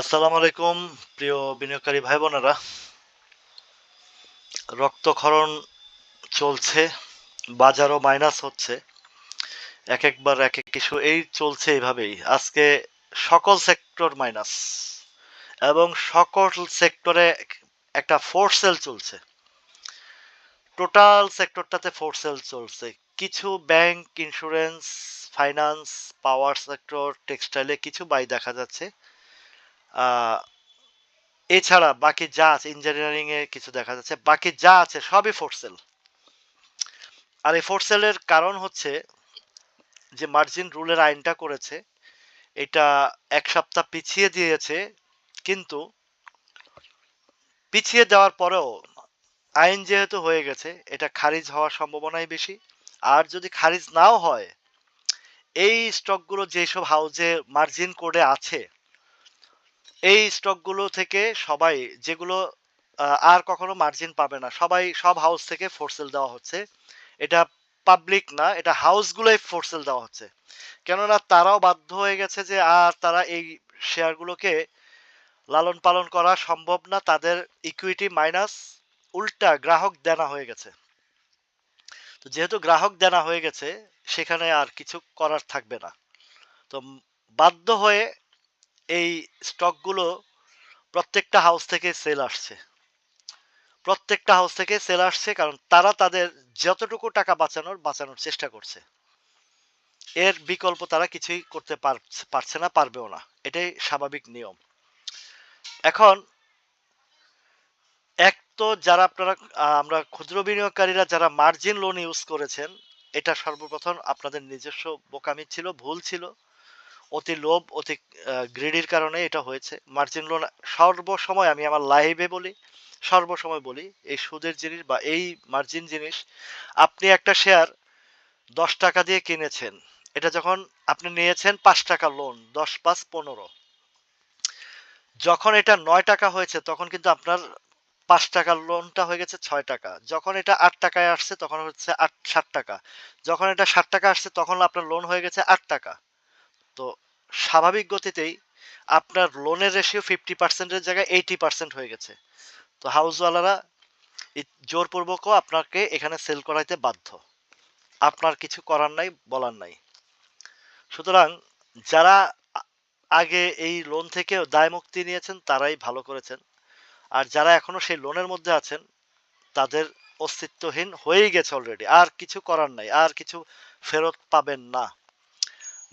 আসসালামু আলাইকুম, প্রিয় বিনিয়োগকারী ভাই বোনেরা রক্তক্ষরণ চলছে, বাজারও মাইনাস হচ্ছে। এক একবার এক এক কিছু এই চলছে এইভাবেই। আজকে সকল সেক্টর মাইনাস এবং সকল সেক্টরে একটা ফোর সেল চলছে। টোটাল সেক্টরটাতে ফোর সেল চলছে। কিছু bank, insurance, finance, power sector, টেক্সটাইলে কিছু বাই দেখা যাচ্ছে। এছাড়া বাকি যা আছে ইঞ্জিনিয়ারিং এ কিছু দেখা যাচ্ছে, বাকি যা আছে সবই ফোর সেল আর এই ফোর সেলের কারণ হচ্ছে যে মার্জিন রুলের আইনটা করেছে, এটা এক সপ্তাহ পিছিয়ে দিয়েছে, কিন্তু পিছিয়ে দেওয়ার পরেও আইন যেহেতু হয়ে গেছে, এটা খারিজ হওয়ার সম্ভাবনাই বেশি। আর যদি খারিজ নাও হয়, এই স্টকগুলো যেসব হাউজে মার্জিন কোডে আছে এই স্টকগুলো থেকে সবাই যেগুলো আর কখনো মার্জিন পাবে না, সবাই সব হাউস থেকে ফোরসেল দেওয়া হচ্ছে। এটা পাবলিক না, এটা হাউসগুলোই ফোরসেল দেওয়া হচ্ছে। কেননা তারাও বাধ্য হয়ে গেছে যে, আর তারা এই শেয়ারগুলোকে লালন পালন করা সম্ভব না, তাদের ইকুইটি মাইনাস উল্টা গ্রাহক দেনা হয়ে গেছে। তো যেহেতু গ্রাহক দেনা হয়ে গেছে, সেখানে আর কিছু করার থাকবে না। তো বাধ্য হয়ে এই স্টকগুলো প্রত্যেকটা হাউস থেকে সেল আসছে। প্রত্যেকটা হাউস থেকে সেল আসছে কারণ তারা তাদের যতটুকু টাকা বাঁচানোর বাঁচানোর চেষ্টা করছে। এর বিকল্প তারা কিছুই করতে পারছে না, পারবেও না। এটাই স্বাভাবিক নিয়ম। এখন এক তো যারা আপনারা আমরা ক্ষুদ্র বিনিয়োগকারীরা যারা মার্জিন লোন ইউজ করেছেন, এটা সর্বপ্রথম আপনাদের নিজস্ব বোকামি ছিল, ভুল ছিল। অতি লোভ, অতি গ্রিডির কারণে এটা হয়েছে। মার্জিন লোন সর্বসময় আমি আমার লাইভে বলি, সর্বসময় বলি, এই সুদের জিনিস বা এই মার্জিন জিনিস, আপনি একটা শেয়ার দশ টাকা দিয়ে কিনেছেন, এটা যখন আপনি নিয়েছেন পাঁচ টাকা লোন দশ পাঁচ পনেরো। যখন এটা নয় টাকা হয়েছে, তখন কিন্তু আপনার পাঁচ টাকার লোনটা হয়ে গেছে ছয় টাকা। যখন এটা আট টাকায় আসছে, তখন হচ্ছে আট ষাট টাকা। যখন এটা ষাট টাকা আসছে, তখন আপনার লোন হয়ে গেছে আট টাকা। তো স্বাভাবিক গতিতেই আপনার লোনের রেশিও ফিফটি পার্সেন্টের জায়গায় এইটি পার্সেন্ট হয়ে গেছে। তো হাউসওয়ালারা জোরপূর্বকও আপনাকে এখানে সেল করাইতে বাধ্য। আপনার কিছু করার নাই, বলার নাই। সুতরাং যারা আগে এই লোন থেকে দায় মুক্তি নিয়েছেন, তারাই ভালো করেছেন। আর যারা এখনও সেই লোনের মধ্যে আছেন, তাদের অস্তিত্বহীন হয়েই গেছে অলরেডি আর কিছু করার নাই, আর কিছু ফেরত পাবেন না।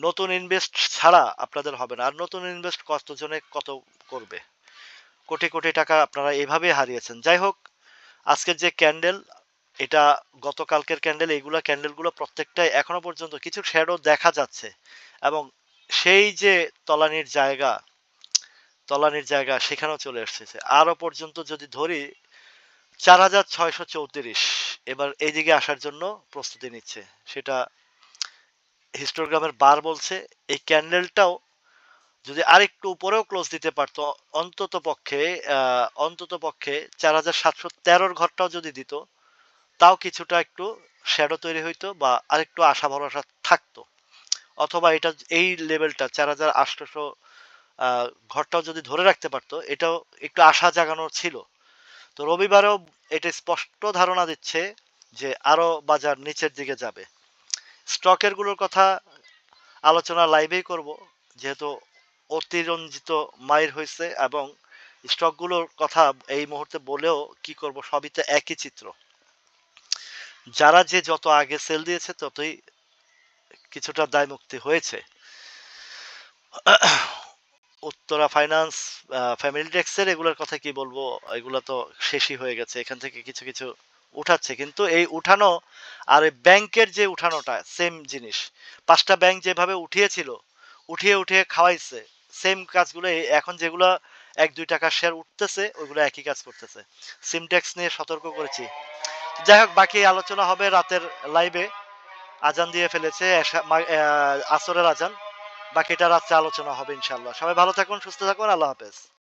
নতুন ইনভেস্ট ছাড়া আপনাদের হবে না। আর নতুন ইনভেস্ট কতজনে কত করবে? কোটি কোটি টাকা আপনারা এভাবে হারিয়েছেন। যাই হোক, আজকের যে ক্যান্ডেল এটা গতকালকের ক্যান্ডেল এইগুলা ক্যান্ডেলগুলো প্রত্যেকটাই এখনও পর্যন্ত কিছু শ্যাডো দেখা যাচ্ছে। এবং সেই যে তলানির জায়গা তলানির জায়গা সেখানেও চলে এসেছে। আরও পর্যন্ত যদি ধরি, চার হাজার ছয়শো চৌত্রিশ এবার এইদিকে আসার জন্য প্রস্তুতি নিচ্ছে। সেটা হিস্টোগ্রামের বার বলছে, এই ক্যান্ডেলটাও যদি আরেকটু উপরেও ক্লোজ দিতে পারতো, অন্তত পক্ষে অন্তত পক্ষে চার হাজার সাতশো তেরোর ঘরটাও যদি দিত, তাও কিছুটা একটু শ্যাডো তৈরি হইতো বা আরেকটু আশা ভরসা থাকতো। অথবা এটা এই লেভেলটা চার হাজার আটশোশো ঘরটাও যদি ধরে রাখতে পারতো, এটাও একটু আশা জাগানোর ছিল। তো রবিবারেও এটা স্পষ্ট ধারণা দিচ্ছে যে আরও বাজার নিচের দিকে যাবে। স্টকেরগুলোর কথা আলোচনা লাইভেই করব, যেহেতু অতিরঞ্জিত মায়ের হয়েছে এবং স্টকগুলোর কথা এই মুহূর্তে বলেও কি করব, সবই তো একই চিত্র। যারা যে যত আগে সেল দিয়েছে, ততই কিছুটা দায় মুক্তি হয়েছে। উত্তরা ফাইন্যান্স ফ্যামিলি ট্যাক্সের এগুলোর কথা কি বলব, এগুলো তো শেষই হয়ে গেছে। এখান থেকে কিছু কিছু উঠাচ্ছে। কিন্তু এই উঠানো আর ব্যাংকের যে উঠানোটা সেম জিনিস। পাঁচটা ব্যাংক যেভাবে উঠিয়েছিল, উঠিয়ে উঠিয়ে খাওয়াইছে সেম কাজগুলো এখন যেগুলো এক, দুই টাকার শেয়ার উঠতেছে, ওইগুলো একই কাজ করতেছে। সিমট্যাক্স নিয়ে সতর্ক করেছি। যাই হোক, বাকি আলোচনা হবে রাতের লাইভে আজান দিয়ে ফেলেছে আসরের আজান। বাকিটা রাত্রে আলোচনা হবে ইনশাল্লাহ সবাই ভালো থাকুন, সুস্থ থাকুন, আল্লাহ হাফেজ।